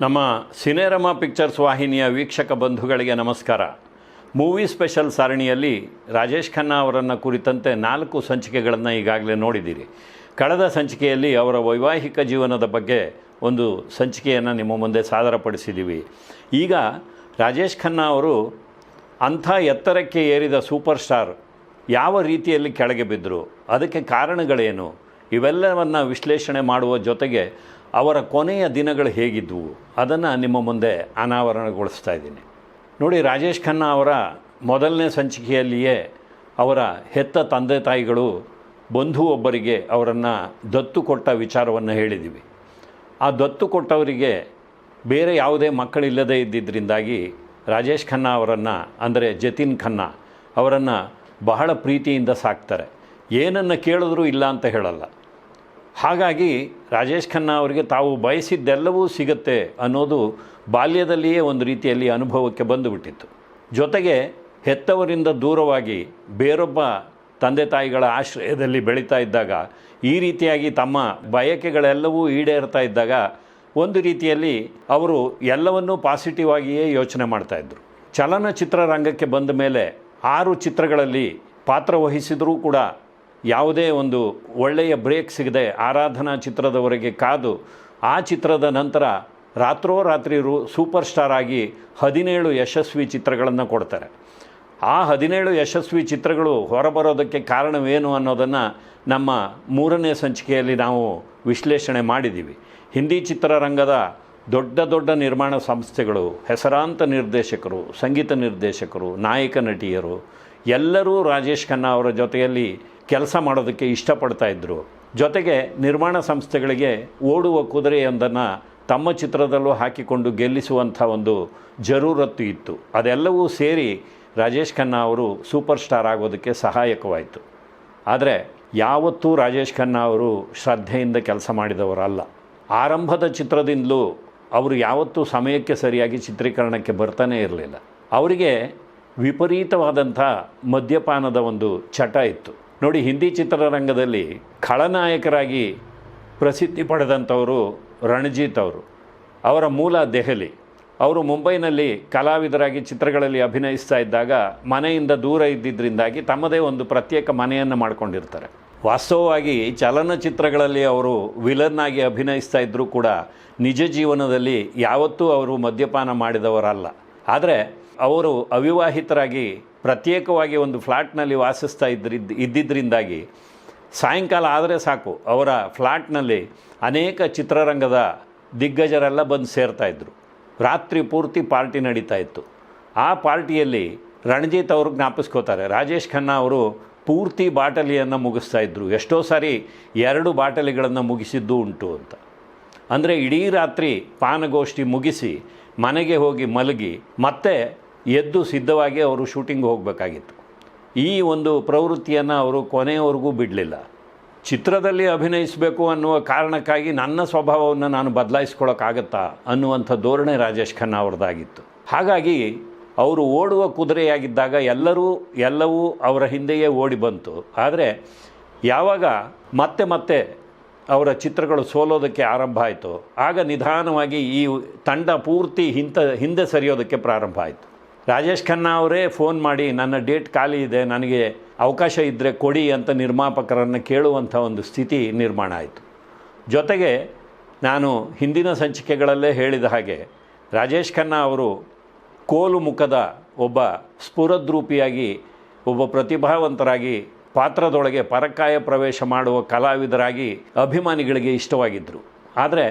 ನಮ್ಮ ಸಿನೆರಮಾ ಪಿಕ್ಚರ್ಸ್ ವಾಹಿನಿಯ ವೀಕ್ಷಕ ಬಂಧುಗಳಿಗೆ ನಮಸ್ಕಾರ. ಮೂವಿ ಸ್ಪೆಷಲ್ ಸರಣಿಯಲ್ಲಿ ರಾಜೇಶ್ ಖನ್ನಾ ಅವರನ್ನು ಕುರಿತಂತೆ ನಾಲ್ಕು ಸಂಚಿಕೆಗಳನ್ನು ಈಗಾಗಲೇ ನೋಡಿದ್ದೀರಿ. ಕಳೆದ ಸಂಚಿಕೆಯಲ್ಲಿ ಅವರ ವೈವಾಹಿಕ ಜೀವನದ ಬಗ್ಗೆ ಒಂದು ಸಂಚಿಕೆಯನ್ನು ನಿಮ್ಮ ಮುಂದೆ ಸಾದರಪಡಿಸಿದ್ದೀವಿ. ಈಗ ರಾಜೇಶ್ ಖನ್ನಾ ಅವರು ಅಂಥ ಎತ್ತರಕ್ಕೆ ಏರಿದ ಸೂಪರ್ ಸ್ಟಾರ್ ಯಾವ ರೀತಿಯಲ್ಲಿ ಕೆಳಗೆ ಬಿದ್ದರು ಅದಕ್ಕೆ ಕಾರಣಗಳೇನು, ಇವೆಲ್ಲವನ್ನು ವಿಶ್ಲೇಷಣೆ ಮಾಡುವ ಜೊತೆಗೆ ಅವರ ಕೊನೆಯ ದಿನಗಳು ಹೇಗಿದ್ದವು ಅದನ್ನು ನಿಮ್ಮ ಮುಂದೆ ಅನಾವರಣಗೊಳಿಸ್ತಾ ಇದ್ದೀನಿ. ನೋಡಿ, ರಾಜೇಶ್ ಖನ್ನಾ ಅವರ ಮೊದಲನೇ ಸಂಚಿಕೆಯಲ್ಲಿಯೇ ಅವರ ಹೆತ್ತ ತಂದೆ ತಾಯಿಗಳು ಬಂಧು ಒಬ್ಬರಿಗೆ ಅವರನ್ನು ದತ್ತು ಕೊಟ್ಟ ವಿಚಾರವನ್ನು ಹೇಳಿದ್ದೀವಿ. ಆ ದತ್ತು ಕೊಟ್ಟವರಿಗೆ ಬೇರೆ ಯಾವುದೇ ಮಕ್ಕಳಿಲ್ಲದೇ ಇದ್ದಿದ್ದರಿಂದಾಗಿ ರಾಜೇಶ್ ಖನ್ನಾ ಅವರನ್ನು, ಅಂದರೆ ಜತಿನ್ ಖನ್ನಾ, ಅವರನ್ನು ಬಹಳ ಪ್ರೀತಿಯಿಂದ ಸಾಕ್ತಾರೆ. ಏನನ್ನು ಕೇಳಿದ್ರೂ ಇಲ್ಲ ಅಂತ ಹೇಳಲ್ಲ. ಹಾಗಾಗಿ ರಾಜೇಶ್ ಖನ್ನಾ ಅವರಿಗೆ ತಾವು ಬಯಸಿದ್ದೆಲ್ಲವೂ ಸಿಗುತ್ತೆ ಅನ್ನೋದು ಬಾಲ್ಯದಲ್ಲಿಯೇ ಒಂದು ರೀತಿಯಲ್ಲಿ ಅನುಭವಕ್ಕೆ ಬಂದುಬಿಟ್ಟಿತ್ತು. ಜೊತೆಗೆ ಹೆತ್ತವರಿಂದ ದೂರವಾಗಿ ಬೇರೊಬ್ಬ ತಂದೆ ತಾಯಿಗಳ ಆಶ್ರಯದಲ್ಲಿ ಬೆಳೀತಾ ಇದ್ದಾಗ, ಈ ರೀತಿಯಾಗಿ ತಮ್ಮ ಬಯಕೆಗಳೆಲ್ಲವೂ ಈಡೇರ್ತಾ ಇದ್ದಾಗ ಒಂದು ರೀತಿಯಲ್ಲಿ ಅವರು ಎಲ್ಲವನ್ನೂ ಪಾಸಿಟಿವ್ ಆಗಿಯೇ ಯೋಚನೆ ಮಾಡ್ತಾಯಿದ್ರು ಚಲನಚಿತ್ರರಂಗಕ್ಕೆ ಬಂದ ಮೇಲೆ ಆರು ಚಿತ್ರಗಳಲ್ಲಿ ಪಾತ್ರ ವಹಿಸಿದರೂ ಕೂಡ ಯಾವುದೇ ಒಂದು ಒಳ್ಳೆಯ ಬ್ರೇಕ್ ಸಿಗದೆ ಆರಾಧನಾ ಚಿತ್ರದವರೆಗೆ ಕಾದು, ಆ ಚಿತ್ರದ ನಂತರ ರಾತ್ರೋರಾತ್ರಿ ರು ಸೂಪರ್ ಸ್ಟಾರ್ ಆಗಿ ಹದಿನೇಳು ಯಶಸ್ವಿ ಚಿತ್ರಗಳನ್ನು ಕೊಡ್ತಾರೆ. ಆ ಹದಿನೇಳು ಯಶಸ್ವಿ ಚಿತ್ರಗಳು ಹೊರಬರೋದಕ್ಕೆ ಕಾರಣವೇನು ಅನ್ನೋದನ್ನು ನಮ್ಮ ಮೂರನೇ ಸಂಚಿಕೆಯಲ್ಲಿ ನಾವು ವಿಶ್ಲೇಷಣೆ ಮಾಡಿದ್ದೀವಿ. ಹಿಂದಿ ಚಿತ್ರರಂಗದ ದೊಡ್ಡ ದೊಡ್ಡ ನಿರ್ಮಾಣ ಸಂಸ್ಥೆಗಳು, ಹೆಸರಾಂತ ನಿರ್ದೇಶಕರು, ಸಂಗೀತ ನಿರ್ದೇಶಕರು, ನಾಯಕ ನಟಿಯರು, ಎಲ್ಲರೂ ರಾಜೇಶ್ ಖನ್ನಾ ಅವರ ಜೊತೆಯಲ್ಲಿ ಕೆಲಸ ಮಾಡೋದಕ್ಕೆ ಇಷ್ಟಪಡ್ತಾ ಇದ್ದರು ಜೊತೆಗೆ ನಿರ್ಮಾಣ ಸಂಸ್ಥೆಗಳಿಗೆ ಓಡುವ ಕುದುರೆಯೊಂದನ್ನು ತಮ್ಮ ಚಿತ್ರದಲ್ಲೂ ಹಾಕಿಕೊಂಡು ಗೆಲ್ಲಿಸುವಂಥ ಒಂದು ಜರೂರತ್ತು ಇತ್ತು. ಅದೆಲ್ಲವೂ ಸೇರಿ ರಾಜೇಶ್ ಖನ್ನಾ ಅವರು ಸೂಪರ್ ಸ್ಟಾರ್ ಆಗೋದಕ್ಕೆ ಸಹಾಯಕವಾಯಿತು. ಆದರೆ ಯಾವತ್ತೂ ರಾಜೇಶ್ ಖನ್ನಾ ಅವರು ಶ್ರದ್ಧೆಯಿಂದ ಕೆಲಸ ಮಾಡಿದವರಲ್ಲ. ಆರಂಭದ ಚಿತ್ರದಿಂದಲೂ ಅವರು ಯಾವತ್ತೂ ಸಮಯಕ್ಕೆ ಸರಿಯಾಗಿ ಚಿತ್ರೀಕರಣಕ್ಕೆ ಬರ್ತಾನೇ ಇರಲಿಲ್ಲ. ಅವರಿಗೆ ವಿಪರೀತವಾದಂಥ ಮದ್ಯಪಾನದ ಒಂದು ಚಟ ಇತ್ತು. ನೋಡಿ, ಹಿಂದಿ ಚಿತ್ರರಂಗದಲ್ಲಿ ಖಳನಾಯಕರಾಗಿ ಪ್ರಸಿದ್ಧಿ ಪಡೆದಂಥವರು ರಣಜಿತ್ ಅವರು. ಅವರ ಮೂಲ ದೆಹಲಿ. ಅವರು ಮುಂಬೈನಲ್ಲಿ ಕಲಾವಿದರಾಗಿ ಚಿತ್ರಗಳಲ್ಲಿ ಅಭಿನಯಿಸ್ತಾ ಇದ್ದಾಗ ಮನೆಯಿಂದ ದೂರ ಇದ್ದಿದ್ದರಿಂದಾಗಿ ತಮ್ಮದೇ ಒಂದು ಪ್ರತ್ಯೇಕ ಮನೆಯನ್ನು ಮಾಡಿಕೊಂಡಿರ್ತಾರೆ. ವಾಸ್ತವವಾಗಿ ಚಲನಚಿತ್ರಗಳಲ್ಲಿ ಅವರು ವಿಲನ್ ಆಗಿ ಅಭಿನಯಿಸ್ತಾ ಇದ್ದರೂ ಕೂಡ ನಿಜ ಜೀವನದಲ್ಲಿ ಯಾವತ್ತೂ ಅವರು ಮದ್ಯಪಾನ ಮಾಡಿದವರಲ್ಲ. ಆದರೆ ಅವರು ಅವಿವಾಹಿತರಾಗಿ ಪ್ರತ್ಯೇಕವಾಗಿ ಒಂದು ಫ್ಲ್ಯಾಟ್ನಲ್ಲಿ ವಾಸಿಸ್ತಾ ಇದ್ರಿದ್ದು ಇದ್ದಿದ್ದರಿಂದಾಗಿ ಸಾಯಂಕಾಲ ಆದರೆ ಸಾಕು, ಅವರ ಫ್ಲ್ಯಾಟ್ನಲ್ಲಿ ಅನೇಕ ಚಿತ್ರರಂಗದ ದಿಗ್ಗಜರೆಲ್ಲ ಬಂದು ಸೇರ್ತಾಯಿದ್ರು ರಾತ್ರಿ ಪೂರ್ತಿ ಪಾರ್ಟಿ ನಡೀತಾ ಇತ್ತು. ಆ ಪಾರ್ಟಿಯಲ್ಲಿ ರಣಜಿತ್ ಅವರು ಜ್ಞಾಪಿಸ್ಕೋತಾರೆ, ರಾಜೇಶ್ ಖನ್ನಾ ಅವರು ಪೂರ್ತಿ ಬಾಟಲಿಯನ್ನು ಮುಗಿಸ್ತಾ ಇದ್ದರು ಎಷ್ಟೋ ಸಾರಿ ಎರಡು ಬಾಟಲಿಗಳನ್ನು ಮುಗಿಸಿದ್ದು ಉಂಟು ಅಂತ. ಅಂದರೆ ಇಡೀ ರಾತ್ರಿ ಪಾನಗೋಷ್ಠಿ ಮುಗಿಸಿ ಮನೆಗೆ ಹೋಗಿ ಮಲಗಿ ಮತ್ತೆ ಎದ್ದು ಸಿದ್ಧವಾಗಿ ಅವರು ಶೂಟಿಂಗ್ ಹೋಗಬೇಕಾಗಿತ್ತು. ಈ ಒಂದು ಪ್ರವೃತ್ತಿಯನ್ನು ಅವರು ಕೊನೆಯವರೆಗೂ ಬಿಡಲಿಲ್ಲ. ಚಿತ್ರದಲ್ಲಿ ಅಭಿನಯಿಸಬೇಕು ಅನ್ನುವ ಕಾರಣಕ್ಕಾಗಿ ನನ್ನ ಸ್ವಭಾವವನ್ನು ನಾನು ಬದಲಾಯಿಸ್ಕೊಳ್ಳೋಕ್ಕಾಗತ್ತಾ ಅನ್ನುವಂಥ ಧೋರಣೆ ರಾಜೇಶ್ ಖನ್ನಾ ಅವ್ರದ್ದಾಗಿತ್ತು. ಹಾಗಾಗಿ ಅವರು ಓಡುವ ಕುದುರೆಯಾಗಿದ್ದಾಗ ಎಲ್ಲರೂ, ಎಲ್ಲವೂ ಅವರ ಹಿಂದೆಯೇ ಓಡಿ ಬಂತು. ಆದರೆ ಯಾವಾಗ ಮತ್ತೆ ಮತ್ತೆ ಅವರ ಚಿತ್ರಗಳು ಸೋಲೋದಕ್ಕೆ ಆರಂಭ ಆಯಿತು, ಆಗ ನಿಧಾನವಾಗಿ ಈ ತಂಡ ಪೂರ್ತಿ ಹಿಂತ, ಹಿಂದೆ ಸರಿಯೋದಕ್ಕೆ ಪ್ರಾರಂಭ ಆಯಿತು. ರಾಜೇಶ್ ಖನ್ನಾ ಅವರೇ ಫೋನ್ ಮಾಡಿ, ನನ್ನ ಡೇಟ್ ಖಾಲಿ ಇದೆ, ನನಗೆ ಅವಕಾಶ ಇದ್ದರೆ ಕೊಡಿ ಅಂತ ನಿರ್ಮಾಪಕರನ್ನು ಕೇಳುವಂಥ ಒಂದು ಸ್ಥಿತಿ ನಿರ್ಮಾಣ ಆಯಿತು. ಜೊತೆಗೆ ನಾನು ಹಿಂದಿನ ಸಂಚಿಕೆಗಳಲ್ಲೇ ಹೇಳಿದ ಹಾಗೆ, ರಾಜೇಶ್ ಖನ್ನಾ ಅವರು ಕೋಲು ಮುಖದ ಒಬ್ಬ ಸ್ಫುರದ್ರೂಪಿಯಾಗಿ, ಒಬ್ಬ ಪ್ರತಿಭಾವಂತರಾಗಿ, ಪಾತ್ರದೊಳಗೆ ಪರಕಾಯ ಪ್ರವೇಶ ಮಾಡುವ ಕಲಾವಿದರಾಗಿ ಅಭಿಮಾನಿಗಳಿಗೆ ಇಷ್ಟವಾಗಿದ್ದರು ಆದರೆ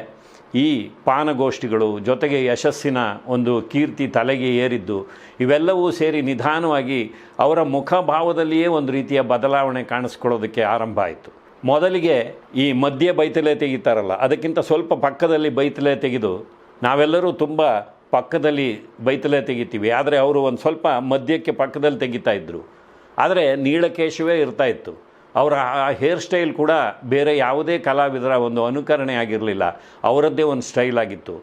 ಈ ಪಾನಗೋಷ್ಠಿಗಳು ಜೊತೆಗೆ ಯಶಸ್ಸಿನ ಒಂದು ಕೀರ್ತಿ ತಲೆಗೆ ಏರಿದ್ದು, ಇವೆಲ್ಲವೂ ಸೇರಿ ನಿಧಾನವಾಗಿ ಅವರ ಮುಖಭಾವದಲ್ಲಿಯೇ ಒಂದು ರೀತಿಯ ಬದಲಾವಣೆ ಕಾಣಿಸ್ಕೊಳ್ಳೋದಕ್ಕೆ ಆರಂಭ ಆಯಿತು. ಮೊದಲಿಗೆ ಈ ಮಧ್ಯೆ ಬೈತಲೆ ತೆಗಿತಾರಲ್ಲ, ಅದಕ್ಕಿಂತ ಸ್ವಲ್ಪ ಪಕ್ಕದಲ್ಲಿ ಬೈತಲೆ ತೆಗೆದು, ನಾವೆಲ್ಲರೂ ತುಂಬ ಪಕ್ಕದಲ್ಲಿ ಬೈತಲೆ ತೆಗಿತೀವಿ. ಆದರೆ ಅವರು ಒಂದು ಸ್ವಲ್ಪ ಮಧ್ಯಕ್ಕೆ ಪಕ್ಕದಲ್ಲಿ ತೆಗಿತಾ ಇದ್ದರು ಆದರೆ ನೀಳಕೇಶವೇ ಇರ್ತಾ ಇತ್ತು. ಅವರ ಆ ಹೇರ್ ಸ್ಟೈಲ್ ಕೂಡ ಬೇರೆ ಯಾವುದೇ ಕಲಾವಿದರ ಒಂದು ಅನುಕರಣೆ ಆಗಿರಲಿಲ್ಲ. ಅವರದ್ದೇ ಒಂದು ಸ್ಟೈಲ್ ಆಗಿತ್ತು.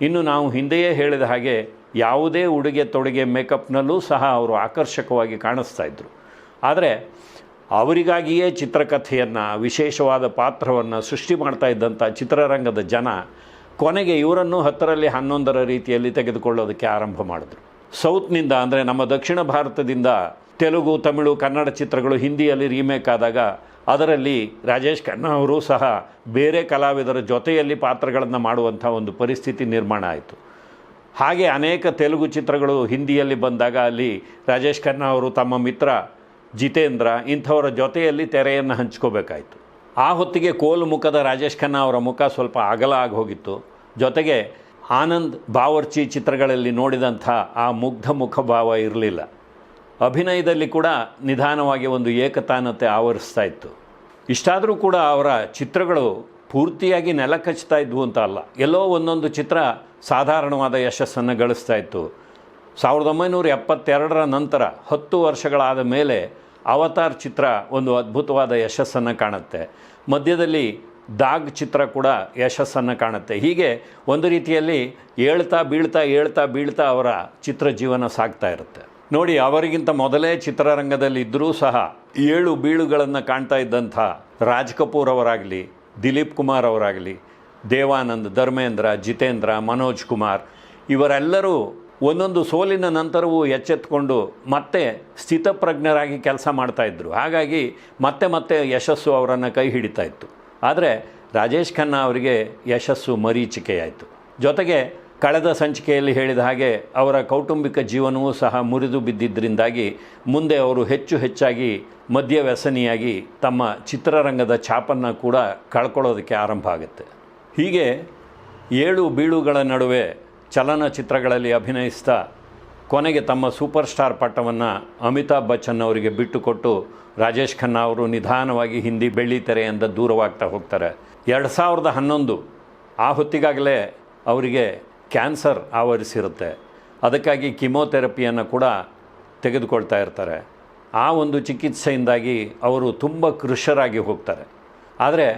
ಇನ್ನು ನಾವು ಹಿಂದೆಯೇ ಹೇಳಿದ ಹಾಗೆ ಯಾವುದೇ ಉಡುಗೆ ತೊಡುಗೆ ಮೇಕಪ್ನಲ್ಲೂ ಸಹ ಅವರು ಆಕರ್ಷಕವಾಗಿ ಕಾಣಿಸ್ತಾ ಇದ್ದರು ಆದರೆ ಅವರಿಗಾಗಿಯೇ ಚಿತ್ರಕಥೆಯನ್ನು, ವಿಶೇಷವಾದ ಪಾತ್ರವನ್ನು ಸೃಷ್ಟಿ ಮಾಡ್ತಾ ಇದ್ದಂಥ ಚಿತ್ರರಂಗದ ಜನ ಕೊನೆಗೆ ಇವರನ್ನು ಹತ್ತರಲ್ಲಿ ಹನ್ನೊಂದರ ರೀತಿಯಲ್ಲಿ ತೆಗೆದುಕೊಳ್ಳೋದಕ್ಕೆ ಆರಂಭ ಮಾಡಿದ್ರು. ಸೌತ್ನಿಂದ ಅಂದರೆ ನಮ್ಮ ದಕ್ಷಿಣ ಭಾರತದಿಂದ ತೆಲುಗು, ತಮಿಳು, ಕನ್ನಡ ಚಿತ್ರಗಳು ಹಿಂದಿಯಲ್ಲಿ ರೀಮೇಕ್ ಆದಾಗ ಅದರಲ್ಲಿ ರಾಜೇಶ್ ಖನ್ನಾ ಅವರು ಸಹ ಬೇರೆ ಕಲಾವಿದರ ಜೊತೆಯಲ್ಲಿ ಪಾತ್ರಗಳನ್ನು ಮಾಡುವಂಥ ಒಂದು ಪರಿಸ್ಥಿತಿ ನಿರ್ಮಾಣ ಆಯಿತು. ಹಾಗೆ ಅನೇಕ ತೆಲುಗು ಚಿತ್ರಗಳು ಹಿಂದಿಯಲ್ಲಿ ಬಂದಾಗ ಅಲ್ಲಿ ರಾಜೇಶ್ ಖನ್ನಾ ಅವರು ತಮ್ಮ ಮಿತ್ರ ಜಿತೇಂದ್ರ ಇಂಥವರ ಜೊತೆಯಲ್ಲಿ ತೆರೆಯನ್ನು ಹಂಚ್ಕೋಬೇಕಾಯಿತು. ಆ ಹೊತ್ತಿಗೆ ಕೋಲು ಮುಖದ ರಾಜೇಶ್ ಖನ್ನಾ ಅವರ ಮುಖ ಸ್ವಲ್ಪ ಅಗಲ ಆಗಿ ಹೋಗಿತ್ತು. ಜೊತೆಗೆ ಆನಂದ್ ಬಾವರ್ಚಿ ಚಿತ್ರಗಳಲ್ಲಿ ನೋಡಿದಂಥ ಆ ಮುಗ್ಧ ಮುಖಭಾವ ಇರಲಿಲ್ಲ. ಅಭಿನಯದಲ್ಲಿ ಕೂಡ ನಿಧಾನವಾಗಿ ಒಂದು ಏಕತಾನತೆ ಆವರಿಸ್ತಾ ಇತ್ತು. ಇಷ್ಟಾದರೂ ಕೂಡ ಅವರ ಚಿತ್ರಗಳು ಪೂರ್ತಿಯಾಗಿ ನೆಲ ಕಚ್ತಾ ಇದ್ವು ಅಂತ ಅಲ್ಲ. ಎಲ್ಲೋ ಒಂದೊಂದು ಚಿತ್ರ ಸಾಧಾರಣವಾದ ಯಶಸ್ಸನ್ನು ಗಳಿಸ್ತಾ ಇತ್ತು. ಸಾವಿರದ ಒಂಬೈನೂರ ಎಪ್ಪತ್ತೆರಡರ ನಂತರ ಹತ್ತು ವರ್ಷಗಳಾದ ಮೇಲೆ ಅವತಾರ್ ಚಿತ್ರ ಒಂದು ಅದ್ಭುತವಾದ ಯಶಸ್ಸನ್ನು ಕಾಣುತ್ತೆ. ಮಧ್ಯದಲ್ಲಿ ದಾಗ್ ಚಿತ್ರ ಕೂಡ ಯಶಸ್ಸನ್ನು ಕಾಣುತ್ತೆ. ಹೀಗೆ ಒಂದು ರೀತಿಯಲ್ಲಿ ಏಳ್ತಾ ಬೀಳ್ತಾ ಏಳ್ತಾ ಬೀಳ್ತಾ ಅವರ ಚಿತ್ರ ಜೀವನ ಸಾಗ್ತಾ ಇರುತ್ತೆ. ನೋಡಿ, ಅವರಿಗಿಂತ ಮೊದಲೇ ಚಿತ್ರರಂಗದಲ್ಲಿ ಇದ್ದರೂ ಸಹ ಏಳು ಬೀಳುಗಳನ್ನು ಕಾಣ್ತಾ ಇದ್ದಂಥ ರಾಜ್ ಕಪೂರ್ ಅವರಾಗಲಿ, ದಿಲೀಪ್ ಕುಮಾರ್ ಅವರಾಗಲಿ, ದೇವಾನಂದ್, ಧರ್ಮೇಂದ್ರ, ಜಿತೇಂದ್ರ, ಮನೋಜ್ ಕುಮಾರ್ ಇವರೆಲ್ಲರೂ ಒಂದೊಂದು ಸೋಲಿನ ನಂತರವೂ ಎಚ್ಚೆತ್ತುಕೊಂಡು ಮತ್ತೆ ಸ್ಥಿತಪ್ರಜ್ಞರಾಗಿ ಕೆಲಸ ಮಾಡ್ತಾಯಿದ್ರು ಹಾಗಾಗಿ ಮತ್ತೆ ಮತ್ತೆ ಯಶಸ್ಸು ಅವರನ್ನು ಕೈ ಹಿಡಿತಾ ಇತ್ತು. ಆದರೆ ರಾಜೇಶ್ ಖನ್ನಾ ಅವರಿಗೆ ಯಶಸ್ಸು ಮರೀಚಿಕೆಯಾಯಿತು. ಜೊತೆಗೆ ಕಳೆದ ಸಂಚಿಕೆಯಲ್ಲಿ ಹೇಳಿದ ಹಾಗೆ ಅವರ ಕೌಟುಂಬಿಕ ಜೀವನವೂ ಸಹ ಮುರಿದು ಬಿದ್ದಿದ್ದರಿಂದಾಗಿ ಮುಂದೆ ಅವರು ಹೆಚ್ಚು ಹೆಚ್ಚಾಗಿ ಮದ್ಯ ವ್ಯಸನಿಯಾಗಿ ತಮ್ಮ ಚಿತ್ರರಂಗದ ಛಾಪನ್ನು ಕೂಡ ಕಳ್ಕೊಳ್ಳೋದಕ್ಕೆ ಆರಂಭ ಆಗುತ್ತೆ. ಹೀಗೆ ಏಳು ಬೀಳುಗಳ ನಡುವೆ ಚಲನಚಿತ್ರಗಳಲ್ಲಿ ಅಭಿನಯಿಸ್ತಾ ಕೊನೆಗೆ ತಮ್ಮ ಸೂಪರ್ ಸ್ಟಾರ್ ಪಟ್ಟವನ್ನು ಅಮಿತಾಬ್ ಬಚ್ಚನ್ ಅವರಿಗೆ ಬಿಟ್ಟುಕೊಟ್ಟು ರಾಜೇಶ್ ಖನ್ನಾ ಅವರು ನಿಧಾನವಾಗಿ ಹಿಂದಿ ಬೆಳ್ಳಿತೆರೆಯಿಂದ ದೂರವಾಗ್ತಾ ಹೋಗ್ತಾರೆ. ಎರಡು ಸಾವಿರದ ಹನ್ನೊಂದು ಆ ಹೊತ್ತಿಗಾಗಲೇ ಅವರಿಗೆ ಕ್ಯಾನ್ಸರ್ ಆವರಿಸಿರುತ್ತೆ. ಅದಕ್ಕಾಗಿ ಕಿಮೋಥೆರಪಿಯನ್ನು ಕೂಡ ತೆಗೆದುಕೊಳ್ತಾ ಇರ್ತಾರೆ. ಆ ಒಂದು ಚಿಕಿತ್ಸೆಯಿಂದಾಗಿ ಅವರು ತುಂಬ ಕೃಷರಾಗಿ ಹೋಗ್ತಾರೆ. ಆದರೆ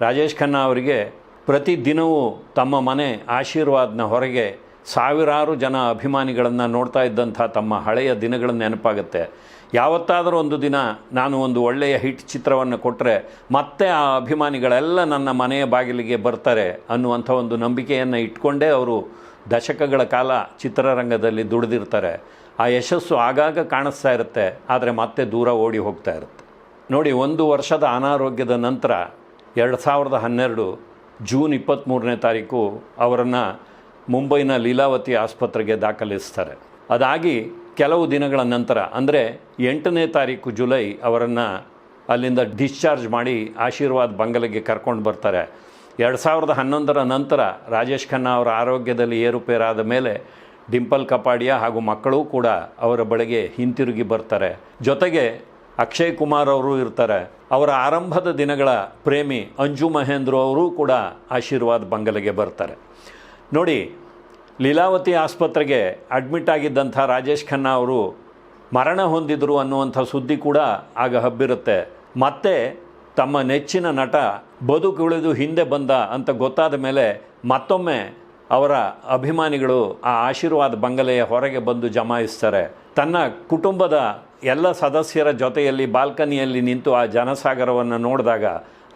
ರಾಜೇಶ್ ಖನ್ನಾ ಅವರಿಗೆ ಪ್ರತಿದಿನವೂ ತಮ್ಮ ಮನೆ ಆಶೀರ್ವಾದ್ನ ಹೊರಗೆ ಸಾವಿರಾರು ಜನ ಅಭಿಮಾನಿಗಳನ್ನು ನೋಡ್ತಾ ಇದ್ದಂಥ ತಮ್ಮ ಹಳೆಯ ದಿನಗಳ ನೆನಪಾಗುತ್ತೆ. ಯಾವತ್ತಾದರೂ ಒಂದು ದಿನ ನಾನು ಒಂದು ಒಳ್ಳೆಯ ಹಿಟ್ ಚಿತ್ರವನ್ನು ಕೊಟ್ಟರೆ ಮತ್ತೆ ಆ ಅಭಿಮಾನಿಗಳೆಲ್ಲ ನನ್ನ ಮನೆಯ ಬಾಗಿಲಿಗೆ ಬರ್ತಾರೆ ಅನ್ನುವಂಥ ಒಂದು ನಂಬಿಕೆಯನ್ನು ಇಟ್ಕೊಂಡೇ ಅವರು ದಶಕಗಳ ಕಾಲ ಚಿತ್ರರಂಗದಲ್ಲಿ ದುಡಿದಿರ್ತಾರೆ. ಆ ಯಶಸ್ಸು ಆಗಾಗ ಕಾಣಿಸ್ತಾ ಇರುತ್ತೆ, ಆದರೆ ಮತ್ತೆ ದೂರ ಓಡಿ ಹೋಗ್ತಾ ಇರುತ್ತೆ. ನೋಡಿ, ಒಂದು ವರ್ಷದ ಅನಾರೋಗ್ಯದ ನಂತರ ಎರಡು ಸಾವಿರದ ಹನ್ನೆರಡು ಜೂನ್ ಇಪ್ಪತ್ತ್ಮೂರನೇ ತಾರೀಕು ಅವರನ್ನು ಮುಂಬೈನ ಲೀಲಾವತಿ ಆಸ್ಪತ್ರೆಗೆ ದಾಖಲಿಸ್ತಾರೆ. ಅದಾಗಿ ಕೆಲವು ದಿನಗಳ ನಂತರ, ಅಂದರೆ ಎಂಟನೇ ತಾರೀಕು ಜುಲೈ ಅವರನ್ನು ಅಲ್ಲಿಂದ ಡಿಸ್ಚಾರ್ಜ್ ಮಾಡಿ ಆಶೀರ್ವಾದ್ ಬಂಗಲೆಗೆ ಕರ್ಕೊಂಡು ಬರ್ತಾರೆ. ಎರಡು ಸಾವಿರದ ಹನ್ನೊಂದರ ನಂತರ ರಾಜೇಶ್ ಖನ್ನಾ ಅವರ ಆರೋಗ್ಯದಲ್ಲಿ ಏರುಪೇರಾದ ಮೇಲೆ ಡಿಂಪಲ್ ಕಪಾಡಿಯಾ ಹಾಗೂ ಮಕ್ಕಳು ಕೂಡ ಅವರ ಬಳಿಗೆ ಹಿಂತಿರುಗಿ ಬರ್ತಾರೆ. ಜೊತೆಗೆ ಅಕ್ಷಯ್ ಕುಮಾರ್ ಅವರು ಇರ್ತಾರೆ. ಅವರ ಆರಂಭದ ದಿನಗಳ ಪ್ರೇಮಿ ಅಂಜು ಮಹೇಂದ್ರ ಅವರು ಕೂಡ ಆಶೀರ್ವಾದ್ ಬಂಗಲೆಗೆ ಬರ್ತಾರೆ. ನೋಡಿ, ಲೀಲಾವತಿ ಆಸ್ಪತ್ರೆಗೆ ಅಡ್ಮಿಟ್ ಆಗಿದ್ದಂಥ ರಾಜೇಶ್ ಖನ್ನಾ ಅವರು ಮರಣ ಹೊಂದಿದರು ಅನ್ನುವಂಥ ಸುದ್ದಿ ಕೂಡ ಆಗ ಹಬ್ಬಿರುತ್ತೆ. ಮತ್ತೆ ತಮ್ಮ ನೆಚ್ಚಿನ ನಟ ಬದುಕುಳಿದು ಹಿಂದೆ ಬಂದ ಅಂತ ಗೊತ್ತಾದ ಮೇಲೆ ಮತ್ತೊಮ್ಮೆ ಅವರ ಅಭಿಮಾನಿಗಳು ಆ ಆಶೀರ್ವಾದ ಬಂಗಲೆಯ ಹೊರಗೆ ಬಂದು ಜಮಾಯಿಸ್ತಾರೆ. ತನ್ನ ಕುಟುಂಬದ ಎಲ್ಲ ಸದಸ್ಯರ ಜೊತೆಯಲ್ಲಿ ಬಾಲ್ಕನಿಯಲ್ಲಿ ನಿಂತು ಆ ಜನಸಾಗರವನ್ನು ನೋಡಿದಾಗ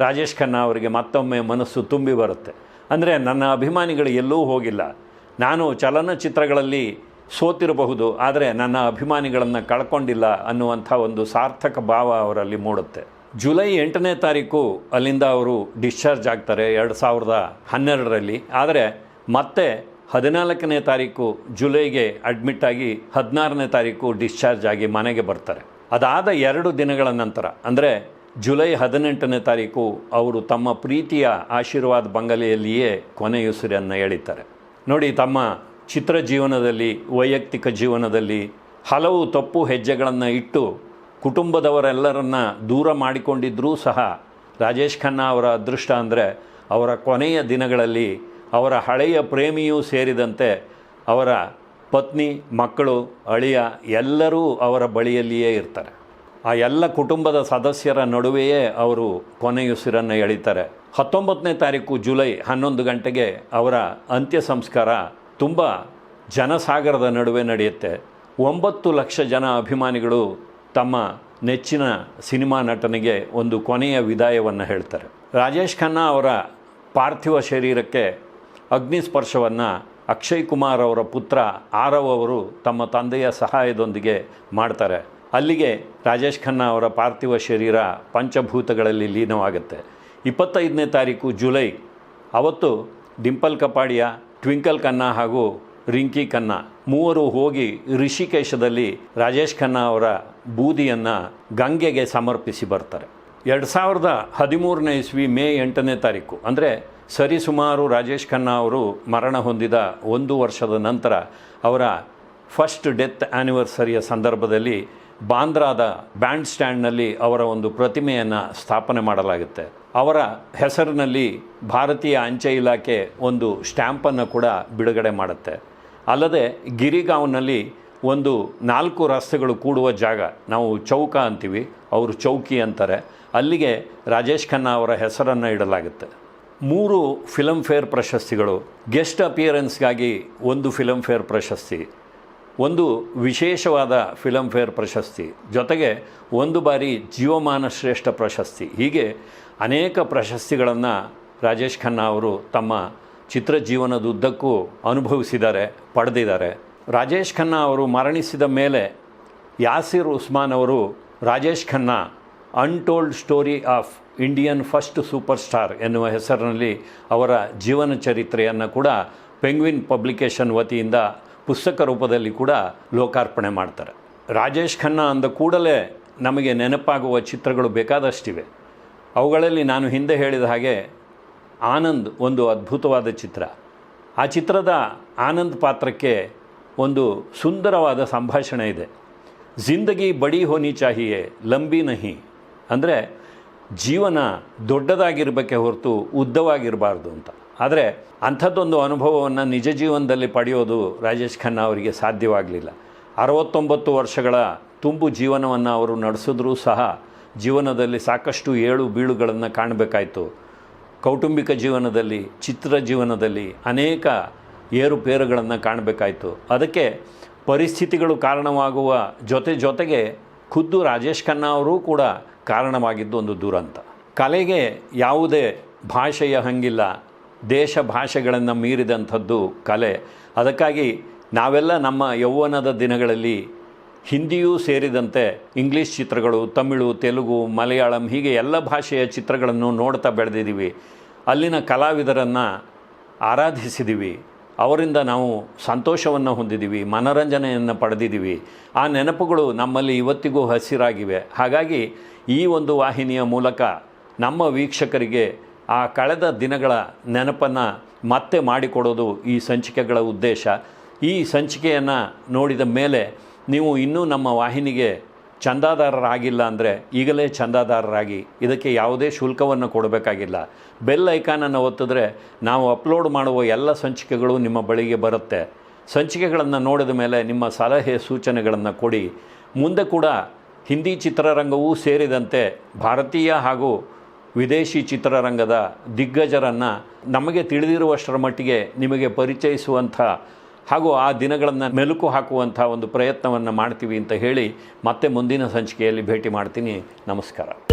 ರಾಜೇಶ್ ಖನ್ನಾ ಅವರಿಗೆ ಮತ್ತೊಮ್ಮೆ ಮನಸ್ಸು ತುಂಬಿ ಬರುತ್ತೆ. ಅಂದರೆ ನನ್ನ ಅಭಿಮಾನಿಗಳು ಎಲ್ಲೂ ಹೋಗಿಲ್ಲ. ನಾನು ಚಲನಚಿತ್ರಗಳಲ್ಲಿ ಸೋತಿರಬಹುದು, ಆದರೆ ನನ್ನ ಅಭಿಮಾನಿಗಳನ್ನು ಕಳ್ಕೊಂಡಿಲ್ಲ ಅನ್ನುವಂಥ ಒಂದು ಸಾರ್ಥಕ ಭಾವ ಅವರಲ್ಲಿ ಮೂಡುತ್ತೆ. ಜುಲೈ ಎಂಟನೇ ತಾರೀಕು ಅಲ್ಲಿಂದ ಅವರು ಡಿಸ್ಚಾರ್ಜ್ ಆಗ್ತಾರೆ ಎರಡು ಸಾವಿರದ ಹನ್ನೆರಡರಲ್ಲಿ. ಆದರೆ ಮತ್ತೆ ಹದಿನಾಲ್ಕನೇ ತಾರೀಕು ಜುಲೈಗೆ ಅಡ್ಮಿಟ್ ಆಗಿ ಹದಿನಾರನೇ ತಾರೀಕು ಡಿಸ್ಚಾರ್ಜ್ ಆಗಿ ಮನೆಗೆ ಬರ್ತಾರೆ. ಅದಾದ ಎರಡು ದಿನಗಳ ನಂತರ, ಅಂದರೆ ಜುಲೈ ಹದಿನೆಂಟನೇ ತಾರೀಕು ಅವರು ತಮ್ಮ ಪ್ರೀತಿಯ ಆಶೀರ್ವಾದ ಬಂಗಲೆಯಲ್ಲಿಯೇ ಕೊನೆಯುಸಿರನ್ನು ಎಳಿತಾರೆ. ನೋಡಿ, ತಮ್ಮ ಚಿತ್ರ ಜೀವನದಲ್ಲಿ, ವೈಯಕ್ತಿಕ ಜೀವನದಲ್ಲಿ ಹಲವು ತಪ್ಪು ಹೆಜ್ಜೆಗಳನ್ನು ಇಟ್ಟು ಕುಟುಂಬದವರೆಲ್ಲರನ್ನ ದೂರ ಮಾಡಿಕೊಂಡಿದ್ದರೂ ಸಹ ರಾಜೇಶ್ ಖನ್ನಾ ಅವರ ಅದೃಷ್ಟ ಅಂದರೆ ಅವರ ಕೊನೆಯ ದಿನಗಳಲ್ಲಿ ಅವರ ಹಳೆಯ ಪ್ರೇಮಿಯೂ ಸೇರಿದಂತೆ ಅವರ ಪತ್ನಿ, ಮಕ್ಕಳು, ಅಳಿಯ ಎಲ್ಲರೂ ಅವರ ಬಳಿಯಲ್ಲಿಯೇ ಇರ್ತಾರೆ. ಆ ಎಲ್ಲ ಕುಟುಂಬದ ಸದಸ್ಯರ ನಡುವೆಯೇ ಅವರು ಕೊನೆಯುಸಿರನ್ನು ಎಳಿತಾರೆ. ಹತ್ತೊಂಬತ್ತನೇ ತಾರೀಕು ಜುಲೈ ಹನ್ನೊಂದು ಗಂಟೆಗೆ ಅವರ ಅಂತ್ಯ ಸಂಸ್ಕಾರ ತುಂಬ ಜನಸಾಗರದ ನಡುವೆ ನಡೆಯುತ್ತೆ. ಒಂಬತ್ತು ಲಕ್ಷ ಜನ ಅಭಿಮಾನಿಗಳು ತಮ್ಮ ನೆಚ್ಚಿನ ಸಿನಿಮಾ ನಟನಿಗೆ ಒಂದು ಕೊನೆಯ ವಿದಾಯವನ್ನು ಹೇಳ್ತಾರೆ. ರಾಜೇಶ್ ಖನ್ನಾ ಅವರ ಪಾರ್ಥಿವ ಶರೀರಕ್ಕೆ ಅಗ್ನಿಸ್ಪರ್ಶವನ್ನು ಅಕ್ಷಯ್ ಕುಮಾರ್ ಅವರ ಪುತ್ರ ಆರವ್ ಅವರು ತಮ್ಮ ತಂದೆಯ ಸಹಾಯದೊಂದಿಗೆ ಮಾಡ್ತಾರೆ. ಅಲ್ಲಿಗೆ ರಾಜೇಶ್ ಖನ್ನಾ ಅವರ ಪಾರ್ಥಿವ ಶರೀರ ಪಂಚಭೂತಗಳಲ್ಲಿ ಲೀನವಾಗುತ್ತೆ. ಇಪ್ಪತ್ತೈದನೇ ತಾರೀಕು ಜುಲೈ, ಅವತ್ತು ಡಿಂಪಲ್ ಕಪಾಡಿಯ, ಟ್ವಿಂಕಲ್ ಖನ್ನಾ ಹಾಗೂ ರಿಂಕಿ ಖನ್ನಾ ಮೂವರು ಹೋಗಿ ಋಷಿಕೇಶದಲ್ಲಿ ರಾಜೇಶ್ ಖನ್ನಾ ಅವರ ಬೂದಿಯನ್ನು ಗಂಗೆಗೆ ಸಮರ್ಪಿಸಿ ಬರ್ತಾರೆ. ಎರಡು ಸಾವಿರದ ಹದಿಮೂರನೇ ಇಸ್ವಿ ಮೇ ಎಂಟನೇ ತಾರೀಕು, ಅಂದರೆ ಸರಿಸುಮಾರು ರಾಜೇಶ್ ಖನ್ನಾ ಅವರು ಮರಣ ಹೊಂದಿದ ಒಂದು ವರ್ಷದ ನಂತರ ಅವರ ಫಸ್ಟ್ ಡೆತ್ ಆ್ಯನಿವರ್ಸರಿಯ ಸಂದರ್ಭದಲ್ಲಿ ಬಾಂದ್ರಾದ ಬ್ಯಾಂಡ್ ಸ್ಟ್ಯಾಂಡ್ನಲ್ಲಿ ಅವರ ಒಂದು ಪ್ರತಿಮೆಯನ್ನು ಸ್ಥಾಪನೆ ಮಾಡಲಾಗುತ್ತೆ. ಅವರ ಹೆಸರಿನಲ್ಲಿ ಭಾರತೀಯ ಅಂಚೆ ಇಲಾಖೆ ಒಂದು ಸ್ಟ್ಯಾಂಪನ್ನು ಕೂಡ ಬಿಡುಗಡೆ ಮಾಡುತ್ತೆ. ಅಲ್ಲದೆ ಗಿರಿಗಾಂವ್ನಲ್ಲಿ ಒಂದು ನಾಲ್ಕು ರಸ್ತೆಗಳು ಕೂಡುವ ಜಾಗ, ನಾವು ಚೌಕ ಅಂತೀವಿ, ಅವರು ಚೌಕಿ ಅಂತಾರೆ, ಅಲ್ಲಿಗೆ ರಾಜೇಶ್ ಖನ್ನಾ ಅವರ ಹೆಸರನ್ನು ಇಡಲಾಗುತ್ತೆ. ಮೂರು ಫಿಲಮ್ ಫೇರ್ ಪ್ರಶಸ್ತಿಗಳು, ಗೆಸ್ಟ್ ಅಪಿಯರೆನ್ಸ್ಗಾಗಿ ಒಂದು ಫಿಲಮ್ ಫೇರ್ ಪ್ರಶಸ್ತಿ ಒಂದು ವಿಶೇಷವಾದ ಫಿಲಮ್ ಫೇರ್ ಪ್ರಶಸ್ತಿ. ಜೊತೆಗೆ ಒಂದು ಬಾರಿ ಜೀವಮಾನ ಶ್ರೇಷ್ಠ ಪ್ರಶಸ್ತಿ. ಹೀಗೆ ಅನೇಕ ಪ್ರಶಸ್ತಿಗಳನ್ನು ರಾಜೇಶ್ ಖನ್ನಾ ಅವರು ತಮ್ಮ ಚಿತ್ರ ಚಿತ್ರಜೀವನದುದ್ದಕ್ಕೂ ಅನುಭವಿಸಿದ್ದಾರೆ, ಪಡೆದಿದ್ದಾರೆ. ರಾಜೇಶ್ ಖನ್ನಾ ಅವರು ಮರಣಿಸಿದ ಮೇಲೆ ಯಾಸಿರ್ ಉಸ್ಮಾನ್ ಅವರು Rajesh Khanna untold story of Indian first super star ಎನ್ನುವ ಹೆಸರಿನಲ್ಲಿ ಅವರ ಜೀವನ ಚರಿತ್ರೆಯನ್ನು ಕೂಡ ಪೆಂಗ್ವಿನ್ ಪಬ್ಲಿಕೇಶನ್ ವತಿಯಿಂದ ಪುಸ್ತಕ ರೂಪದಲ್ಲಿ ಕೂಡ ಲೋಕಾರ್ಪಣೆ ಮಾಡ್ತಾರೆ. ರಾಜೇಶ್ ಖನ್ನಾ ಅಂದ ಕೂಡಲೇ ನಮಗೆ ನೆನಪಾಗುವ ಚಿತ್ರಗಳು ಬೇಕಾದಷ್ಟಿವೆ. ಅವುಗಳಲ್ಲಿ ನಾನು ಹಿಂದೆ ಹೇಳಿದ ಹಾಗೆ ಆನಂದ್ ಒಂದು ಅದ್ಭುತವಾದ ಚಿತ್ರ. ಆ ಚಿತ್ರದ ಆನಂದ್ ಪಾತ್ರಕ್ಕೆ ಒಂದು ಸುಂದರವಾದ ಸಂಭಾಷಣೆ ಇದೆ. ಜಿಂದಗಿ ಬಡಿ ಹೋನಿ ಚಾಹಿಯೇ, ಲಂಬಿ ನಹಿ ಅಂದರೆ ಜೀವನ ದೊಡ್ಡದಾಗಿರಬೇಕೆ ಹೊರತು ಉದ್ದವಾಗಿರಬಾರ್ದು ಅಂತ. ಆದರೆ ಅಂಥದ್ದೊಂದು ಅನುಭವವನ್ನು ನಿಜ ಜೀವನದಲ್ಲಿ ಪಡೆಯೋದು ರಾಜೇಶ್ ಖನ್ನಾ ಅವರಿಗೆ ಸಾಧ್ಯವಾಗಲಿಲ್ಲ. ಅರವತ್ತೊಂಬತ್ತು ವರ್ಷಗಳ ತುಂಬು ಜೀವನವನ್ನು ಅವರು ನಡೆಸಿದ್ರೂ ಸಹ ಜೀವನದಲ್ಲಿ ಸಾಕಷ್ಟು ಏಳು ಬೀಳುಗಳನ್ನು ಕಾಣಬೇಕಾಯಿತು. ಕೌಟುಂಬಿಕ ಜೀವನದಲ್ಲಿ, ಚಿತ್ರ ಜೀವನದಲ್ಲಿ ಅನೇಕ ಏರುಪೇರುಗಳನ್ನು ಕಾಣಬೇಕಾಯಿತು. ಅದಕ್ಕೆ ಪರಿಸ್ಥಿತಿಗಳು ಕಾರಣವಾಗುವ ಜೊತೆ ಜೊತೆಗೆ ಖುದ್ದು ರಾಜೇಶ್ ಖನ್ನಾ ಅವರೂ ಕೂಡ ಕಾರಣವಾಗಿದ್ದು ಒಂದು ದುರಂತ. ಕಲೆಗೆ ಯಾವುದೇ ಭಾಷೆಯ ಹಂಗಿಲ್ಲ. ದೇಶ ಭಾಷೆಗಳನ್ನು ಮೀರಿದಂಥದ್ದು ಕಲೆ. ಅದಕ್ಕಾಗಿ ನಾವೆಲ್ಲ ನಮ್ಮ ಯೌವನದ ದಿನಗಳಲ್ಲಿ ಹಿಂದಿಯೂ ಸೇರಿದಂತೆ ಇಂಗ್ಲೀಷ್ ಚಿತ್ರಗಳು, ತಮಿಳು, ತೆಲುಗು, ಮಲಯಾಳಂ ಹೀಗೆ ಎಲ್ಲ ಭಾಷೆಯ ಚಿತ್ರಗಳನ್ನು ನೋಡ್ತಾ ಬೆಳೆದಿದ್ದೀವಿ. ಅಲ್ಲಿನ ಕಲಾವಿದರನ್ನು ಆರಾಧಿಸಿದ್ದೀವಿ. ಅವರಿಂದ ನಾವು ಸಂತೋಷವನ್ನು ಹೊಂದಿದ್ದೀವಿ, ಮನೋರಂಜನೆಯನ್ನು ಪಡೆದಿದ್ದೀವಿ. ಆ ನೆನಪುಗಳು ನಮ್ಮಲ್ಲಿ ಇವತ್ತಿಗೂ ಹಸಿರಾಗಿವೆ. ಹಾಗಾಗಿ ಈ ಒಂದು ವಾಹಿನಿಯ ಮೂಲಕ ನಮ್ಮ ವೀಕ್ಷಕರಿಗೆ ಆ ಕಳೆದ ದಿನಗಳ ನೆನಪನ್ನು ಮತ್ತೆ ಮಾಡಿಕೊಡೋದು ಈ ಸಂಚಿಕೆಗಳ ಉದ್ದೇಶ. ಈ ಸಂಚಿಕೆಯನ್ನು ನೋಡಿದ ಮೇಲೆ ನೀವು ಇನ್ನೂ ನಮ್ಮ ವಾಹಿನಿಗೆ ಚಂದಾದಾರರಾಗಿಲ್ಲ ಅಂದರೆ ಈಗಲೇ ಚಂದಾದಾರರಾಗಿ ಇದಕ್ಕೆ ಯಾವುದೇ ಶುಲ್ಕವನ್ನು ಕೊಡಬೇಕಾಗಿಲ್ಲ. ಬೆಲ್ ಐಕಾನನ್ನು ಒತ್ತಿದ್ರೆ ನಾವು ಅಪ್ಲೋಡ್ ಮಾಡುವ ಎಲ್ಲ ಸಂಚಿಕೆಗಳು ನಿಮ್ಮ ಬಳಿಗೆ ಬರುತ್ತೆ. ಸಂಚಿಕೆಗಳನ್ನು ನೋಡಿದ ಮೇಲೆ ನಿಮ್ಮ ಸಲಹೆ ಸೂಚನೆಗಳನ್ನು ಕೊಡಿ. ಮುಂದೆ ಕೂಡ ಹಿಂದಿ ಚಿತ್ರರಂಗವೂ ಸೇರಿದಂತೆ ಭಾರತೀಯ ಹಾಗೂ ವಿದೇಶಿ ಚಿತ್ರರಂಗದ ದಿಗ್ಗಜರನ್ನು ನಮಗೆ ತಿಳಿದಿರುವಷ್ಟರ ಮಟ್ಟಿಗೆ ನಿಮಗೆ ಪರಿಚಯಿಸುವಂಥ ಹಾಗೂ ಆ ದಿನಗಳನ್ನು ಮೆಲುಕು ಹಾಕುವಂಥ ಒಂದು ಪ್ರಯತ್ನವನ್ನು ಮಾಡ್ತೀವಿ ಅಂತ ಹೇಳಿ ಮತ್ತೆ ಮುಂದಿನ ಸಂಚಿಕೆಯಲ್ಲಿ ಭೇಟಿ ಮಾಡ್ತೀನಿ. ನಮಸ್ಕಾರ.